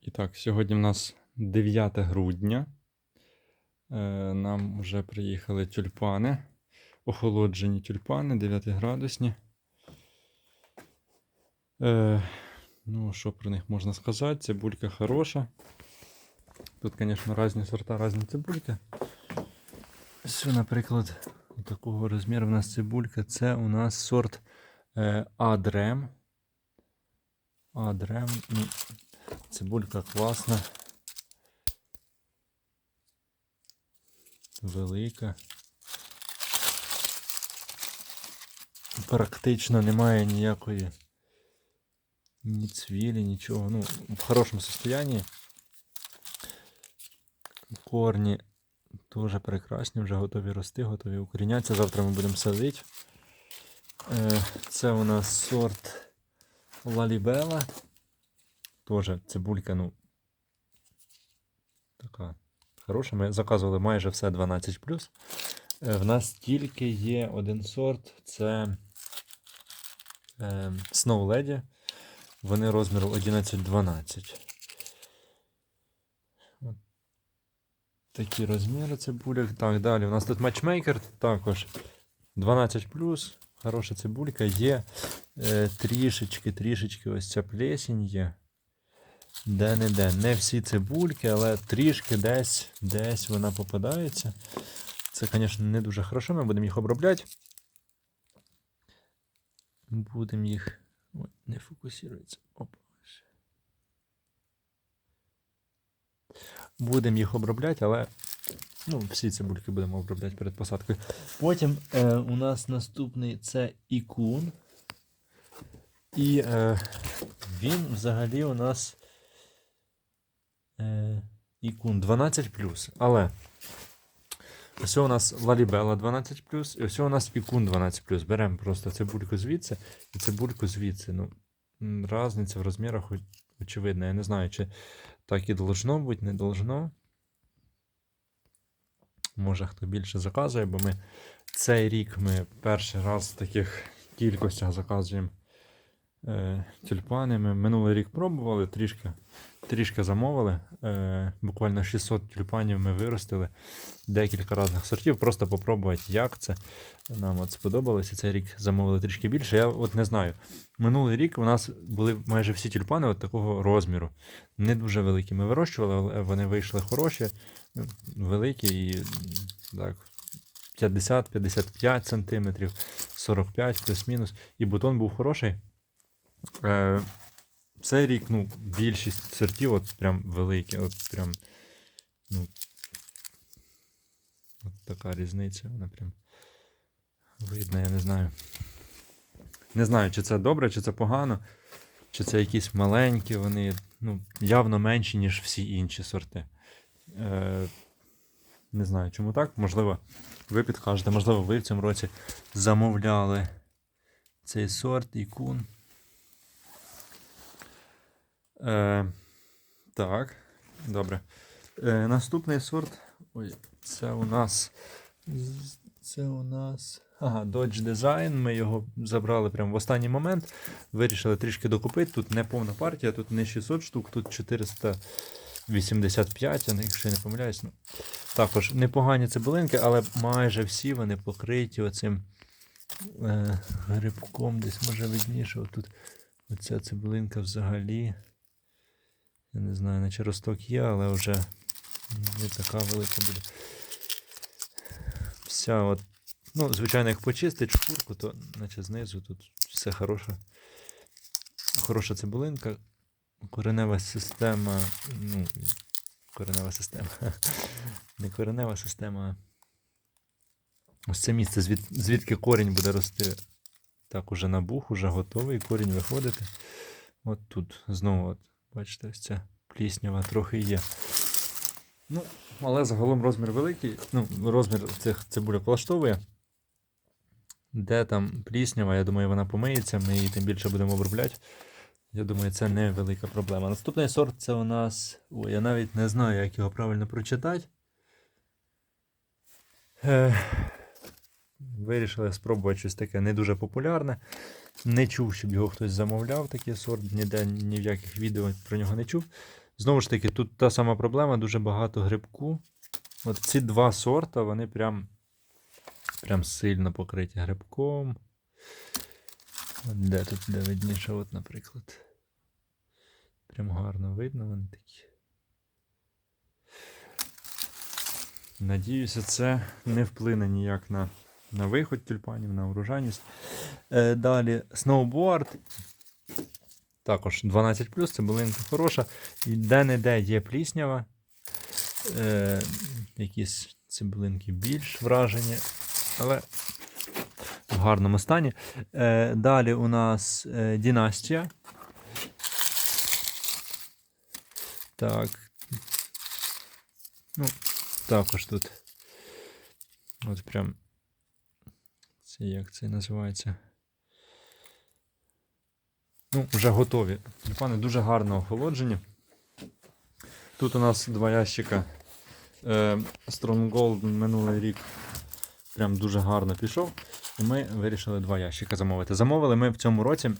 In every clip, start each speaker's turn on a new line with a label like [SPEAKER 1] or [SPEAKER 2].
[SPEAKER 1] І так, сьогодні в нас 9 грудня. Е, Нам вже приїхали тюльпани. Охолоджені тюльпани 9 градусні. Е, ну, що про них можна сказати? Цибулька хороша. Тут, звісно, різні сорта, різні цибульки. Ось, наприклад, такого розміру у нас цибулька. Це у нас сорт е, Адрем. Адрем. Цибулька класна. Велика. Практично немає ніякої ні цвілі, нічого. Ну, в хорошому состоянні. Корні теж прекрасні, вже готові рости, готові укорінятися. Завтра ми будемо садити. Е, Це у нас сорт Лалібела. Тоже цибулька, ну. Така хороша. Ми заказували майже все 12. Е, В нас тільки є один сорт це е, Snow Lady. Вони розміру 11-12. Такі розміри цибулек. Так, далі. У нас тут матчмейкер також 12 Хороша цибулька. Є е, трішечки, трішечки ось ця плесінь є. Де-не-де. Не всі цибульки, але трішки десь, десь вона попадається. Це, звісно, не дуже хорошо. Ми будемо їх обробляти. Будемо їх. Ой, не фокусується. Будемо їх обробляти, але ну, всі цибульки будемо обробляти перед посадкою. Потім е, у нас наступний це ікун. І е, він взагалі у нас ікун 12. Але ось у нас лалібела 12, і ось у нас ікун 12. Беремо просто цибульку звідси і цибульку звідси. Ну, Разниця в розмірах очевидна. Я не знаю, чи так і должно бути, не должно. Може хто більше заказує, бо ми цей рік ми перший раз в таких кількостях заказуємо е, тюльпани. Ми минулий рік пробували, трішки, трішки замовили. Е, буквально 600 тюльпанів ми виростили, декілька різних сортів, просто попробувати, як це. Нам от сподобалося. Цей рік замовили трішки більше. Я от не знаю. Минулий рік у нас були майже всі тюльпани от такого розміру. Не дуже великі ми вирощували, але вони вийшли хороші, ну, великі і так. 50-55 сантиметрів, 45 плюс-мінус. І бутон був хороший. Е, цей рік, ну, більшість сортів от прям великі. От прям, ну, от така різниця. Вона прям видно, я не знаю. Не знаю, чи це добре, чи це погано, чи це якісь маленькі, вони ну, явно менші, ніж всі інші сорти. Е, не знаю, чому так. Можливо, ви підкажете, можливо, ви в цьому році замовляли цей сорт ікун. Е, так, добре. Е, наступний сорт. Ой, це у нас. Це у нас. Ага, Dodge Design. Ми його забрали прямо в останній момент. Вирішили трішки докупити. Тут не повна партія, тут не 600 штук, тут 485, я не- якщо я не помиляюсь. Ну, також непогані цибулинки, але майже всі вони покриті оцим е, грибком. Десь може видніше. Отут оця цибулинка взагалі. Я не знаю, наче росток є, але вже не така велика буде. Вся от. Ну, звичайно, як почистить шкурку, то наче знизу тут все хороше. Хороша цибулинка. Коренева система. Ну, коренева система. Не коренева система. Ось це місце, звід, звідки корінь буде рости. Так, уже набух, уже готовий корінь виходити. От тут знову, от, бачите, ось ця пліснява трохи є. Ну, але загалом розмір великий. Ну, розмір цих цибуля влаштовує. Де там пліснява, я думаю, вона помиється, ми її тим більше будемо обробляти. Я думаю, це не велика проблема. Наступний сорт це у нас. Ой, я навіть не знаю, як його правильно прочитати. Вирішили спробувати щось таке не дуже популярне. Не чув, щоб його хтось замовляв, такий сорт, ніде ні в яких відео про нього не чув. Знову ж таки, тут та сама проблема, дуже багато грибку. От ці два сорта, вони прям, прям сильно покриті грибком. Де тут де видніше, от, наприклад. Прям гарно видно вони такі. Надіюся, це не вплине ніяк на, на виход тюльпанів, на урожайність. Е, далі сноуборд. Також 12 цибулинка хороша. І де-не-де є пліснява. Е, якісь цибулинки більш вражені, але в гарному стані. Е, далі у нас е, Дінастія. Так. Ну, також тут. От прям. Як це називається? Ну, вже готові. Тюльпани дуже гарно охолоджені. Тут у нас два ящика. Е, Stronghold минулий рік прям дуже гарно пішов. І ми вирішили два ящика замовити. Замовили ми в цьому році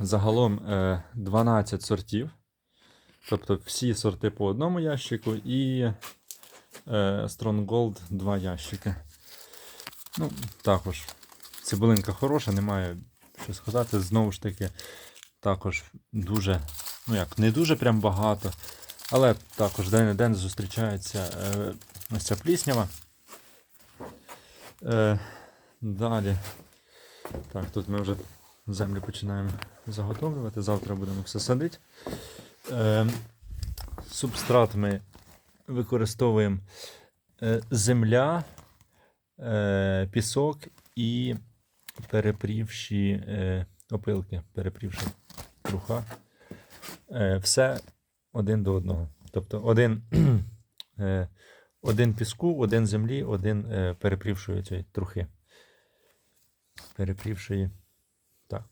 [SPEAKER 1] загалом е, 12 сортів. Тобто всі сорти по одному ящику і е, Stronghold два ящики. Ну, також цибулинка хороша, немає що сказати. Знову ж таки, також дуже, ну як, не дуже прям багато. Але також день на день зустрічається е, ось ця пліснява. Е, далі. Так, тут ми вже землю починаємо заготовлювати. Завтра будемо все садити. Е, субстрат ми використовуємо е, земля, е, пісок і перепрівші е, опилки, перепрівши труха. Е, все один до одного. Тобто один, е, один піску, один землі, один е, перепрівшої цієї трухи. Перепрівшої. Так.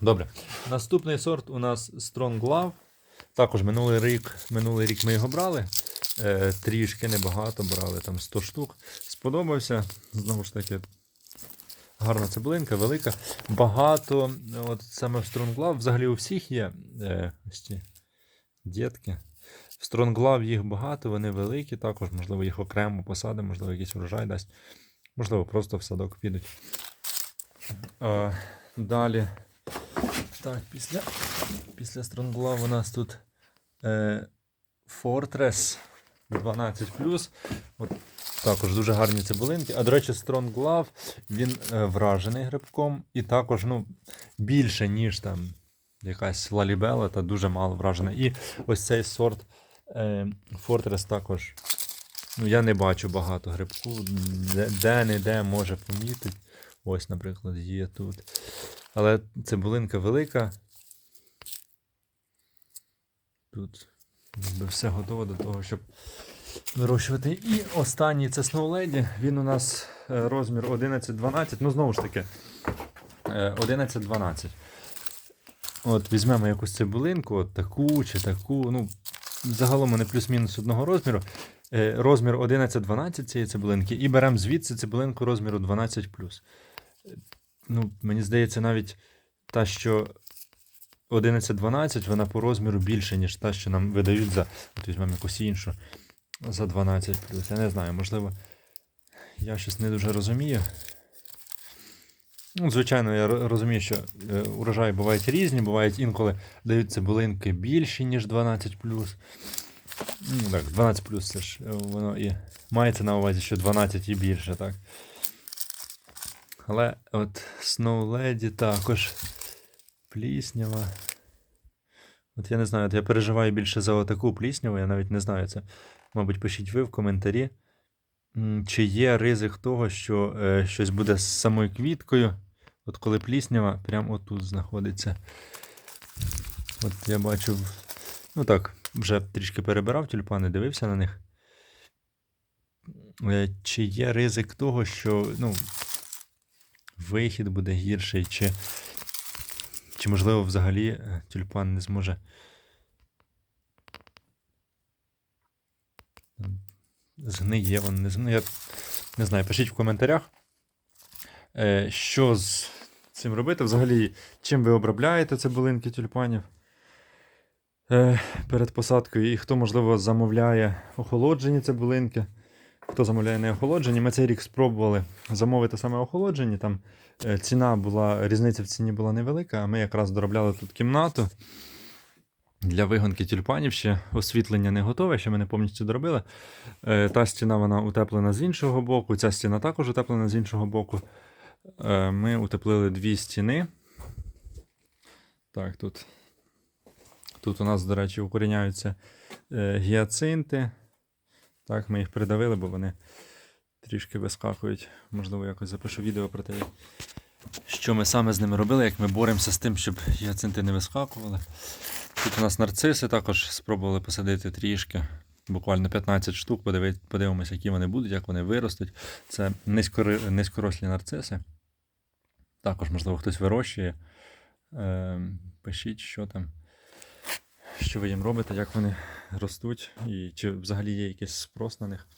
[SPEAKER 1] Добре. Наступний сорт у нас Strong Love. Також минулий рік, минулий рік ми його брали. Е, трішки небагато брали, там 100 штук. Сподобався. Знову ж таки, гарна цибулинка, велика. Багато. От саме в Love взагалі у всіх є е, ось ці дітки. В Love їх багато, вони великі, також, можливо, їх окремо посадимо, можливо, якийсь врожай дасть. Можливо, просто в садок підуть. Е, далі. Так, після, після Love у нас тут е, Fortress 12. От, також дуже гарні цибулинки. А до речі, Strong Love, він е, вражений грибком і також ну, більше, ніж там якась лалібела, та дуже мало вражена. І ось цей сорт е, Fortress також. Ну, я не бачу багато грибку. Де- Де-не-де може помітити. Ось, наприклад, є тут. Але цибулинка велика. Тут якби все готово до того, щоб вирощувати. І останній це Snow Lady. Він у нас е, розмір 11-12. Ну, знову ж таки, е, 11-12. От візьмемо якусь цибулинку, от таку чи таку. Ну, загалом вони плюс-мінус одного розміру. Е, Розмір 11-12 цієї цибулинки, і беремо звідси цибулинку розміру 12. Е, Ну, мені здається, навіть та, що 11-12, вона по розміру більше, ніж та, що нам видають за. От візьмемо якусь іншу за 12 Я не знаю, можливо, я щось не дуже розумію. Ну, звичайно, я розумію, що е, урожаї бувають різні, бувають інколи дають цибулинки більші, ніж 12 Ну, так, 12 це ж е, воно і мається на увазі, що 12 і більше, так. Але от Snow Lady також пліснява. От я не знаю, от я переживаю більше за отаку плісняву, я навіть не знаю це. Мабуть, пишіть ви в коментарі. Чи є ризик того, що е, щось буде з самою квіткою, от коли пліснява прямо отут знаходиться. От я бачив, ну так, вже трішки перебирав тюльпани, дивився на них. Е, Чи є ризик того, що ну, вихід буде гірший, чи, чи можливо взагалі е, тюльпан не зможе згниє, він не згниє. Не знаю, пишіть в коментарях, е, що з цим робити. Взагалі, чим ви обробляєте цибулинки тюльпанів. е, перед посадкою. І хто, можливо, замовляє охолоджені цибулинки. Хто замовляє не охолоджені, ми цей рік спробували замовити саме охолоджені. Там е, ціна була, різниця в ціні була невелика, а ми якраз доробляли тут кімнату для вигонки тюльпанів. Ще освітлення не готове, ще ми не повністю доробили. Е, Та стіна вона утеплена з іншого боку, ця стіна також утеплена з іншого боку. Е, Ми утеплили дві стіни. Так, тут. Тут у нас, до речі, укоріняються е, гіацинти. Так, ми їх придавили, бо вони трішки вискакують. Можливо, якось запишу відео про те, що ми саме з ними робили, як ми боремося з тим, щоб гіацинти не вискакували. Тут у нас нарциси також спробували посадити трішки. Буквально 15 штук, подивимося, які вони будуть, як вони виростуть. Це низькори- низькорослі нарциси. Також, можливо, хтось вирощує. Е, пишіть, що там, що ви їм робите, як вони ростуть, і чи взагалі є якийсь спрос на них.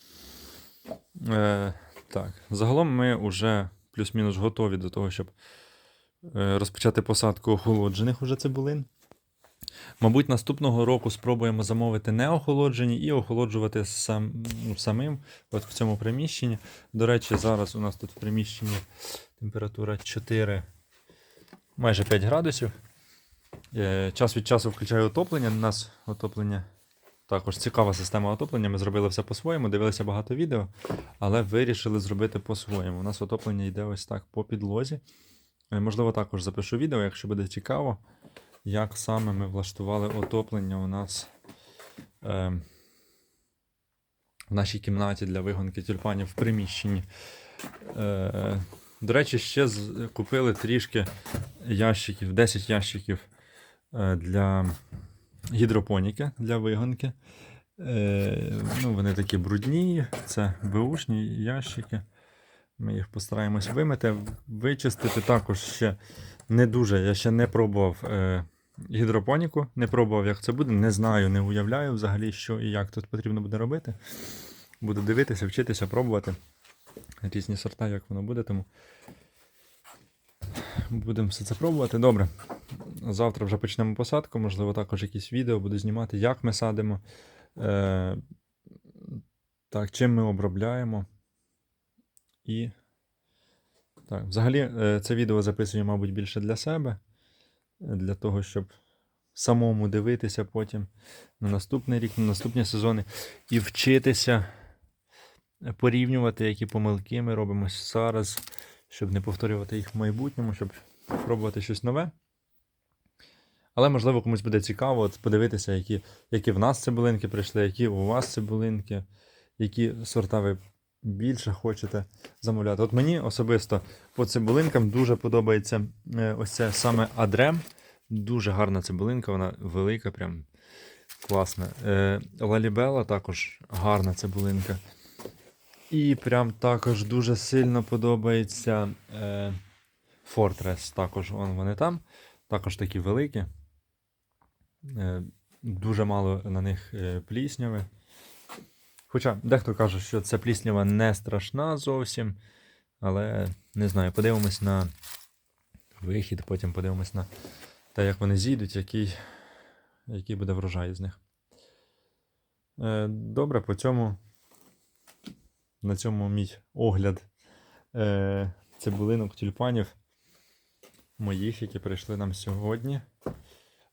[SPEAKER 1] Е, так, загалом ми вже плюс-мінус готові до того, щоб е, розпочати посадку охолоджених уже цибулин. Мабуть, наступного року спробуємо замовити не охолоджені і охолоджувати сам, ну, самим от в цьому приміщенні. До речі, зараз у нас тут в приміщенні температура 4, майже 5 градусів. Е, Час від часу включаю отоплення. У нас отоплення також цікава система отоплення. Ми зробили все по-своєму, дивилися багато відео, але вирішили зробити по-своєму. У нас отоплення йде ось так по підлозі. Е, Можливо, також запишу відео, якщо буде цікаво, як саме ми влаштували отоплення у нас е, в нашій кімнаті для вигонки тюльпанів в приміщенні. Е, до речі, ще купили трішки ящиків, 10 ящиків е, для гідропоніки для вигонки. Е, ну, вони такі брудні, це беушні ящики. Ми їх постараємось вимити, вичистити. Також ще не дуже. Я ще не пробував е, гідропоніку, не пробував, як це буде. Не знаю, не уявляю взагалі, що і як тут потрібно буде робити. Буду дивитися, вчитися, пробувати різні сорта, як воно буде. Тому будемо все це пробувати. Добре. Завтра вже почнемо посадку, можливо, також якісь відео буду знімати, як ми садимо, е, так, чим ми обробляємо. І так, взагалі, е, це відео записую, мабуть, більше для себе, для того, щоб самому дивитися потім на наступний рік, на наступні сезони і вчитися порівнювати, які помилки ми робимо зараз, щоб не повторювати їх в майбутньому, щоб пробувати щось нове. Але, можливо, комусь буде цікаво от подивитися, які, які в нас цибулинки прийшли, які у вас цибулинки, які сорта ви більше хочете замовляти. От мені особисто по цибулинкам дуже подобається е, ось це саме Адрем. Дуже гарна цибулинка, вона велика, прям класна. Е, Лалібела також гарна цибулинка. І прям також дуже сильно подобається Fortress. Також вон вони там. Також такі великі. Е, Дуже мало на них плісняви. Хоча дехто каже, що ця пліснява не страшна зовсім. Але не знаю, подивимось на вихід, потім подивимось на те, як вони зійдуть, який, який буде врожай з них. Е, Добре, по цьому. На цьому мій огляд е, цибулинок тюльпанів моїх, які прийшли нам сьогодні.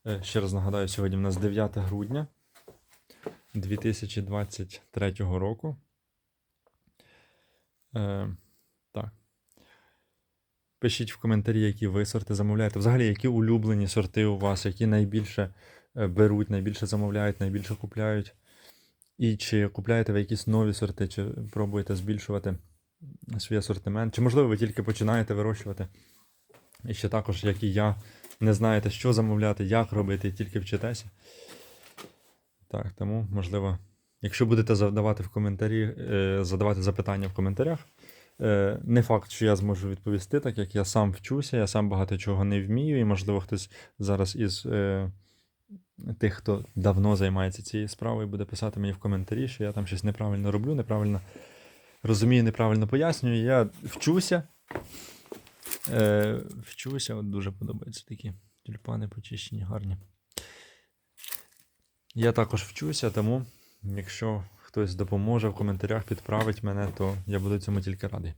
[SPEAKER 1] Е, Ще раз нагадаю, сьогодні в нас 9 грудня 2023 року. Е, так. Пишіть в коментарі, які ви сорти замовляєте. Взагалі, які улюблені сорти у вас, які найбільше е, беруть, найбільше замовляють, найбільше купляють. І чи купляєте ви якісь нові сорти, чи пробуєте збільшувати свій асортимент, чи, можливо, ви тільки починаєте вирощувати. І ще також, як і я, не знаєте, що замовляти, як робити, тільки вчитеся. Так, тому, можливо, якщо будете задавати в коментарі, е, задавати запитання в коментарях, е, не факт, що я зможу відповісти, так як я сам вчуся, я сам багато чого не вмію, і, можливо, хтось зараз із е, тих, хто давно займається цією справою, буде писати мені в коментарі, що я там щось неправильно роблю, неправильно розумію, неправильно пояснюю. Я вчуся. Вчуся, от дуже подобаються такі тюльпани почищені, гарні. Я також вчуся, тому якщо хтось допоможе в коментарях, підправить мене, то я буду цьому тільки радий.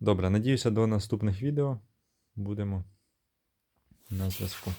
[SPEAKER 1] Добре, надіюся, до наступних відео будемо на зв'язку.